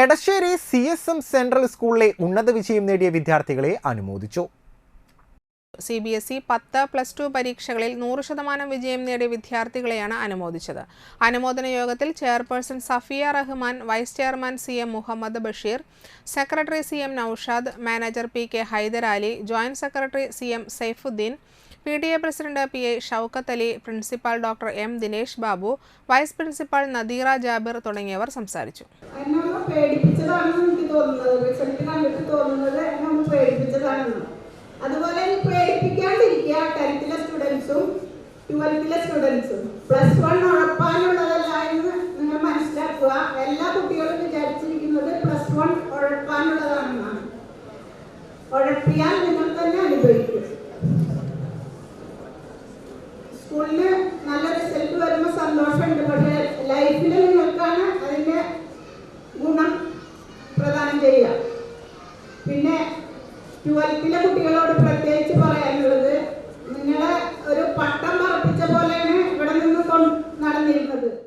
Edasseri C S M central സ്കൂളിലെ ഉന്നത വിജയം നേടിയ വിദ്യാർത്ഥികളെ അനുമോദിച്ചു. സി ബി എസ് ഇ പത്ത് പ്ലസ് ടു പരീക്ഷകളിൽ നൂറ് ശതമാനം വിജയം നേടിയ വിദ്യാർത്ഥികളെയാണ് അനുമോദിച്ചത്. അനുമോദന യോഗത്തിൽ chairperson Safiya Rahman vice chairman C M Muhammad Basheer secretary C M Noushad manager P K Hyderali joint secretary C M Saifuddeen P T A president P A Shoukath Ali principal doctor M Dinesh Babu vice principal Nadeera Jabir തുടങ്ങിയവർ സംസാരിച്ചു. പേടിപ്പിച്ചതാണെന്ന് എനിക്ക് തോന്നുന്നത്? തോന്നുന്നത് എന്നെ അതുപോലെ പേടിപ്പിക്കാണ്ടിരിക്കുക ടെൻത്തിലെ സ്റ്റുഡൻസും ട്വൽത്തിലെ സ്റ്റുഡൻസും. Plus one ഉഴപ്പാനുള്ളതല്ല എന്ന് നിങ്ങൾ മനസ്സിലാക്കുക. എല്ലാ കുട്ടികളും വിചാരിച്ചിരിക്കുന്നത് പ്ലസ് വൺ ഉഴപ്പാനുള്ളതാണെന്നാണ് ഉഴപ്പിയാൽ നിങ്ങൾ തന്നെ അനുഭവിക്കും. സ്കൂളിന് നല്ല റിസൾട്ട് വരുമ്പോൾ സന്തോഷമുണ്ട്. പക്ഷേ ലൈഫിൽ നിങ്ങൾക്കാണ് അതിന്റെ ഗുണം പ്രദാനം ചെയ്യുക. പിന്നെ ട്വൽത്തിലെ കുട്ടികളോട് പ്രത്യേകിച്ച് പറയാനുള്ളത് നിങ്ങളെ ഒരു പട്ടം പറപ്പിച്ച പോലെയാണ് ഇവിടെ നിന്ന് നടന്നിരുന്നത്.